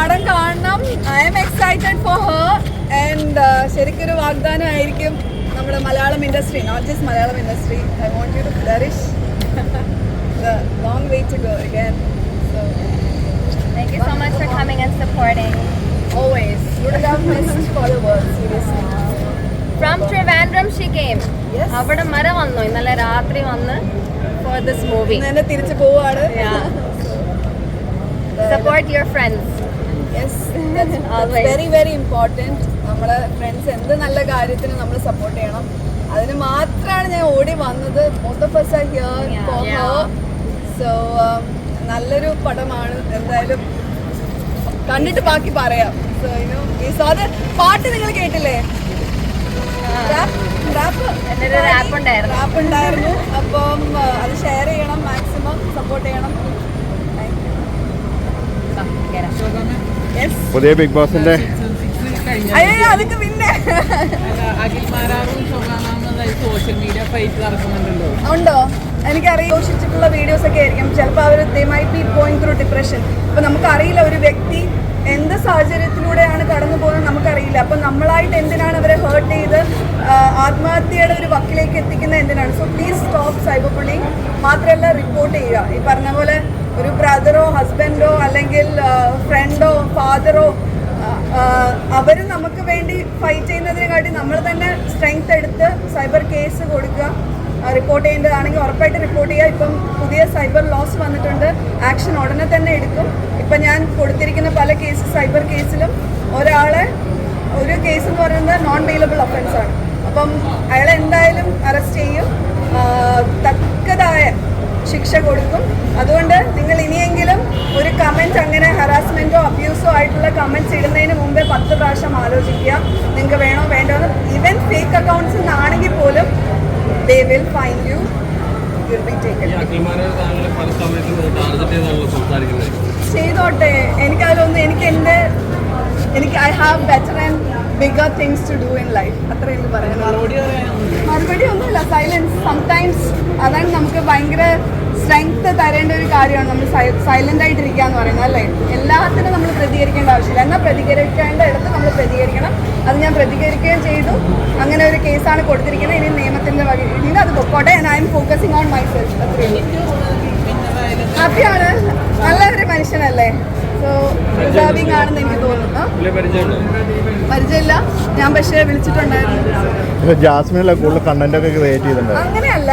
പടം കാണണം I am excited for her and ശരിക്കൊരു വാഗ്ദാനം ആയിരിക്കും നമ്മുടെ Malayalam industry not just Malayalam industry I want you to flourish the long wait to go again Thank you so much for coming and supporting. Always. Would love message for the world, seriously. From Trivandrum she came. Yes. മര വന്നു ഇന്നലെ രാത്രി വന്ന് for this movie തിരിച്ചു പോവാണ് support your friends very very important നമ്മളെ friends എന്ത് നല്ല കാര്യത്തിന് നമ്മൾ സപ്പോർട്ട് ചെയ്യണം. അതിന് മാത്രമാണ് ഞാൻ ഓടി വന്നത്. Most of us are here Yeah. for her. So നല്ലൊരു പടമാണ്. എന്തായാലും കണ്ടിട്ട് ബാക്കി പറയാം. സോ ഇനോ ഈ സാധ പാട്ട് നിങ്ങൾ കേട്ടില്ലേ? ഉണ്ടായിരുന്നു. റാപ്പ് ഉണ്ടായിരുന്നു. അപ്പം അത് ഷെയർ ചെയ്യണം. മാക്സിമം സപ്പോർട്ട് ചെയ്യണം. യെസ് പുതിയ ബിഗ് ബോസിന്റെ അയ്യോ അതൊക്കെ പിന്നെ. സോഷ്യൽ മീഡിയ ഫൈറ്റ് നടക്കുന്നുണ്ടല്ലോ. ഉണ്ടോ? എനിക്കറിയാം വീഡിയോസ് ഒക്കെ ആയിരിക്കും. ചിലപ്പോൾ അവർ they might be going through depression അപ്പോൾ നമുക്കറിയില്ല ഒരു വ്യക്തി എന്ത് സാഹചര്യത്തിലൂടെയാണ് കടന്നു പോകുന്നത് നമുക്കറിയില്ല. അപ്പം നമ്മളായിട്ട് എന്തിനാണ് അവരെ ഹേർട്ട് ചെയ്ത് ആത്മഹത്യയുടെ ഒരു വക്കിലേക്ക് എത്തിക്കുന്നത് എന്തിനാണ്? So please stop cyber bullying മാത്രമല്ല റിപ്പോർട്ട് ചെയ്യുക. ഈ പറഞ്ഞ പോലെ ഒരു ബ്രദറോ ഹസ്ബൻഡോ അല്ലെങ്കിൽ ഫ്രണ്ടോ ഫാദറോ അവർ നമുക്ക് വേണ്ടി ഫൈറ്റ് ചെയ്യുന്നതിനെക്കാട്ടി നമ്മൾ തന്നെ സ്ട്രെങ്ത് എടുത്ത് സൈബർ കേസ് കൊടുക്കുക. റിപ്പോർട്ട് ചെയ്യേണ്ടതാണെങ്കിൽ ഉറപ്പായിട്ട് റിപ്പോർട്ട് ചെയ്യുക. ഇപ്പം പുതിയ സൈബർ ലോസ് വന്നിട്ടുണ്ട്. ആക്ഷൻ ഉടനെ തന്നെ എടുക്കും. ഇപ്പം ഞാൻ കൊടുത്തിരിക്കുന്ന പല കേസ് സൈബർ കേസിലും ഒരാളെ ഒരു കേസ് എന്ന് പറയുന്നത് നോൺ വെയിലബിൾ ഒഫൻസാണ് അപ്പം അയാളെ എന്തായാലും അറസ്റ്റ് ചെയ്യും. തക്കതായ ശിക്ഷ കൊടുക്കും. അതുകൊണ്ട് നിങ്ങൾ ഇനിയെങ്കിലും ഒരു കമന്റ് അങ്ങനെ ഹറാസ്മെന്റോ അബ്യൂസോ ആയിട്ടുള്ള കമന്റ്സ് ഇടുന്നതിന് മുമ്പേ പത്ത് പ്രാവശ്യം ആലോചിക്കുക. നിങ്ങൾക്ക് വേണോ വേണ്ടോ ഈവൻ ഫേക്ക് അക്കൗണ്ട്സ് നിന്നാണെങ്കിൽ പോലും they will find you will be taken അഖിൽമാരായ എനിക്ക് ചെയ്തോട്ടെ. എനിക്കതിലൊന്നും എനിക്ക് എന്റെ എനിക്ക് I have better and bigger things to do in life അത്രേ എനിക്ക് പറയാനുള്ളൂ. മറുപടി ഒന്നുമില്ല. സൈലൻസ് സംടൈംസ് അതാണ് നമുക്ക് ഭയങ്കര സ്ട്രെങ്ത് തരേണ്ട ഒരു കാര്യമാണ്. നമ്മൾ സൈലന്റ് ആയിട്ടിരിക്കുക എന്ന് പറയുന്നത് അല്ലേ? എല്ലാത്തിനും നമ്മൾ പ്രതികരിക്കേണ്ട ആവശ്യമില്ല. എന്നാൽ പ്രതികരിക്കേണ്ട ഇടത്ത് നമ്മൾ പ്രതികരിക്കണം. അത് ഞാൻ പ്രതികരിക്കുകയും ചെയ്തു. അങ്ങനെ ഒരു കേസാണ് കൊടുത്തിരിക്കുന്നത്. ഇനി നിയമത്തിന്റെ വഴി ഇനി അത് പൊക്കോട്ടെ. I am focusing on myself അത്രയും ഹാപ്പിയാണ്. നല്ല ഒരു മനുഷ്യനല്ലേ. സോ ഡിസേർവിംഗ് ആണെന്ന് എനിക്ക് തോന്നുന്നു. പരിചയമില്ല. ഞാൻ പക്ഷേ വിളിച്ചിട്ടുണ്ടായിരുന്നു. കൂടുതൽ കണ്ടന്റ് ഒക്കെ ക്രിയേറ്റ് ചെയ്തിട്ടുണ്ട്? അങ്ങനെയല്ല.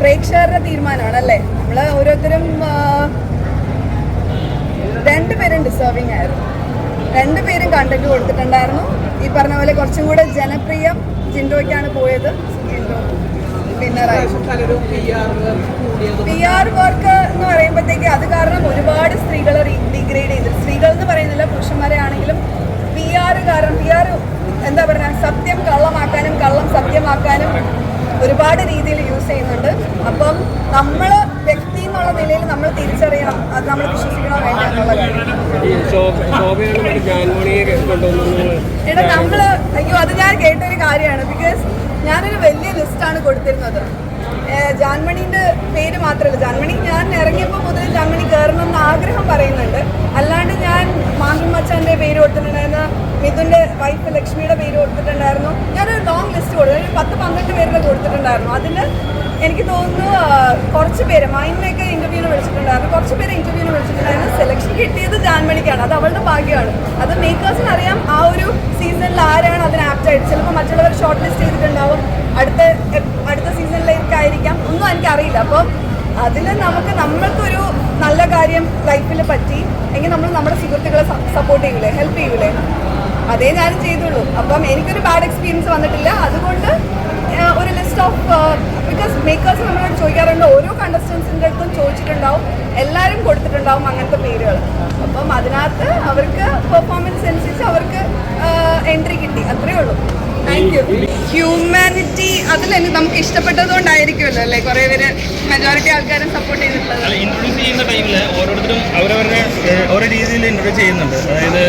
പ്രേക്ഷകരുടെ തീരുമാനമാണ് അല്ലേ നമ്മൾ ഓരോരുത്തരും രണ്ടുപേരുണ്ട് രണ്ടുപേരും ഡിസേർവിംഗ് ആയിരുന്നു. രണ്ടുപേരും കണ്ടന്റ് കൊടുത്തിട്ടുണ്ടായിരുന്നു. ഈ പറഞ്ഞ പോലെ കുറച്ചും കൂടെ ജനപ്രിയം ജിൻഡോയ്ക്കാണ് പോയത്. ജിൻഡോ വിന്നറായി. പലരും പി ആർ കൂടിയതും വർക്ക് എന്ന് പറയുമ്പോഴത്തേക്ക് അത് കാരണം ഒരുപാട് സ്ത്രീകളെ ഡിഗ്രേഡ് ചെയ്തു സ്ത്രീകൾ എന്ന് പറയുന്നില്ല പുരുഷന്മാരെ ആണെങ്കിലും പി ആർ കാരണം പി ആർ എന്താ പറയുക സത്യം കള്ളമാക്കാനും കള്ളം സത്യമാക്കാനും ഒരുപാട് രീതിയിൽ യൂസ് ചെയ്യുന്നുണ്ട്. അപ്പം നമ്മൾ വ്യക്തി എന്നുള്ള നിലയിൽ നമ്മൾ തിരിച്ചറിയണം അത് നമ്മൾ വിശ്വസിക്കണോ വേണ്ട എടാ നമ്മൾ അയ്യോ അത് ഞാൻ കേട്ടൊരു കാര്യമാണ്. ബിക്കോസ് ഞാനൊരു വലിയ ലിസ്റ്റാണ് കൊടുത്തിരുന്നത്. ഏഹ് ജാൻമണിന്റെ പേര് മാത്രമല്ല ജാൻമണി ഞാൻ ഇറങ്ങിയപ്പോൾ മുതൽ ജാൻമണി കയറണം എന്ന് ആഗ്രഹം പറയുന്നുണ്ട്. അല്ലാണ്ട് ഞാൻ മാഹിൻ മച്ചാന്റെ പേര് കൊടുത്തിട്ടുണ്ടായിരുന്നു മിഥുന്റെ വൈഫ് ലക്ഷ്മിയുടെ പേര് കൊടുത്തിട്ടുണ്ടായിരുന്നു. ഞാനൊരു ലോങ് ലിസ്റ്റ് കൊടുത്തു ഒരു പത്ത് പന്ത്രണ്ട് പേരുടെ കൊടുത്തിട്ടുണ്ടായിരുന്നു. അതിൽ എനിക്ക് തോന്നുന്നു കുറച്ച് പേര് മൈനിനെയൊക്കെ ഇന്റർവ്യൂവിന് വിളിച്ചിട്ടുണ്ടായിരുന്നു. കുറച്ച് പേര് ഇന്റർവ്യൂവിന് വിളിച്ചിട്ടുണ്ടായിരുന്നു. സെലക്ഷൻ കിട്ടിയത് ജാൻമണിക്കാണ് അത് അവളുടെ ഭാഗ്യമാണ്. അത് മേക്കേഴ്സിന് അറിയാം ആ ഒരു സീസണിൽ ആരാണ് അതിന് ആപ്റ്റ് ആയിട്ട് ചിലപ്പോൾ മറ്റുള്ളവർ ഷോർട്ട് ലിസ്റ്റ് ചെയ്തിട്ടുണ്ടാവും അടുത്ത എപ്- അടുത്ത സീസണിലേക്കായിരിക്കാം ഒന്നും എനിക്കറിയില്ല അപ്പോൾ അതിൽ നമുക്ക് നമ്മൾക്കൊരു നല്ല കാര്യം ലൈഫിൽ പറ്റി എങ്കിൽ നമ്മൾ നമ്മുടെ സുഹൃത്തുക്കളെ സപ്പോർട്ട് ചെയ്യൂലേ ഹെൽപ്പ് ചെയ്യൂലേ? അതേ ഞാനും ചെയ്തുള്ളൂ. അപ്പം എനിക്കൊരു ബാഡ് എക്സ്പീരിയൻസ് വന്നിട്ടില്ല. അതുകൊണ്ട് ഒരു ലിസ്റ്റ് ഓഫ് ബിക്കോസ് മേക്കേഴ്സ് നമ്മളോട് ചോദിക്കാറുണ്ട് ഓരോ കണ്ടസ്റ്റൻസിന്റെ അടുത്തും ചോദിച്ചിട്ടുണ്ടാവും. എല്ലാവരും കൊടുത്തിട്ടുണ്ടാവും അങ്ങനത്തെ പേരുകൾ അപ്പം അതിനകത്ത് അവർക്ക് പെർഫോമൻസ് അനുസരിച്ച് അവർക്ക് എൻട്രി കിട്ടി. അത്രയേ ഉള്ളൂ. ഹ്യൂമാനിറ്റി അതിൽ നമുക്ക് ഇഷ്ടപ്പെട്ടതുകൊണ്ടായിരിക്കുമല്ലോ അല്ലേ? കുറെ പേര് മെജോറിറ്റി ആൾക്കാരും സപ്പോർട്ട് ചെയ്തിട്ടുള്ളത്. അല്ല ഇൻട്രൊഡ്യൂസ് ചെയ്യുന്ന ടൈമിൽ ഓരോരുത്തരും അവരവരുടെ ഓരോ രീതിയിൽ ഇൻട്രൊഡ്യൂസ് ചെയ്യുന്നുണ്ട്. അതായത്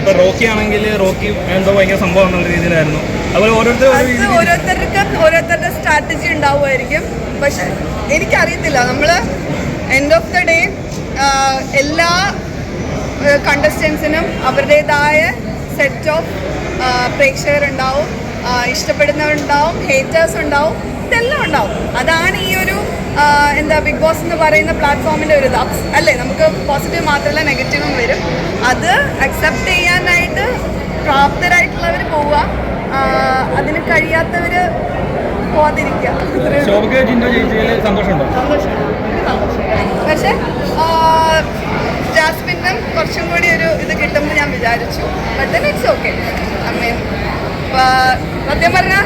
ഇപ്പൊ റോക്കി ആണെങ്കിൽ റോക്കി എന്തോ ഭയങ്കര സംഭവം എന്നുള്ള രീതിയിലായിരുന്നു. അതുപോലെ ഓരോരുത്തരും ഓരോരുത്തർക്കും ഓരോരുത്തരുടെ സ്ട്രാറ്റജി ഉണ്ടാവുമായിരിക്കും. പക്ഷെ എനിക്കറിയത്തില്ല. നമ്മൾ എൻഡ് ഓഫ് ദ ഡേ എല്ലാ കണ്ടസ്റ്റൻസിനും അവരുടേതായ സെറ്റ് ഓഫ് പ്രേക്ഷകരുണ്ടാവും ഇഷ്ടപ്പെടുന്നവരുണ്ടാവും ഹേറ്റേഴ്സ് ഉണ്ടാവും ഇതെല്ലാം ഉണ്ടാവും. അതാണ് ഈ ഒരു എന്താ ബിഗ് ബോസ് എന്ന് പറയുന്ന പ്ലാറ്റ്ഫോമിന്റെ ഒരു ഇത്. അല്ലേ? നമുക്ക് പോസിറ്റീവ് മാത്രമല്ല നെഗറ്റീവും വരും. അത് അക്സെപ്റ്റ് ചെയ്യാനായിട്ട് പ്രാപ്തരായിട്ടുള്ളവർ പോവുക. അതിന് കഴിയാത്തവർ പോവാതിരിക്കുക. പക്ഷെ ജാസ്മിനും കുറച്ചും കൂടി ഒരു ഇത് കിട്ടുമെന്ന് ഞാൻ വിചാരിച്ചു. ബട്ട് ഇറ്റ്സ് ഓക്കെ അമ്മയും സത്യം പറഞ്ഞാൽ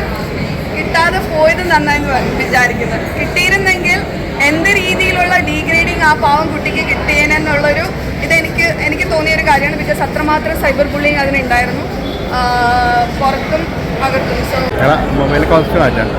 കിട്ടാതെ പോയത് നന്നായെന്ന് പറഞ്ഞു വിചാരിക്കുന്നു. കിട്ടിയിരുന്നെങ്കിൽ എന്ത് രീതിയിലുള്ള ഡീഗ്രേഡിങ് ആ പാവം കുട്ടിക്ക് കിട്ടിയേനെന്നുള്ളൊരു ഇതെനിക്ക് എനിക്ക് തോന്നിയൊരു കാര്യമാണ്. ബിക്കോസ് അത്രമാത്രം സൈബർ ബുള്ളിങ് അതിനുണ്ടായിരുന്നു. പുറത്തും അകത്തും. സോ മൊബൈൽ കോസ്റ്റ് മാറ്റാം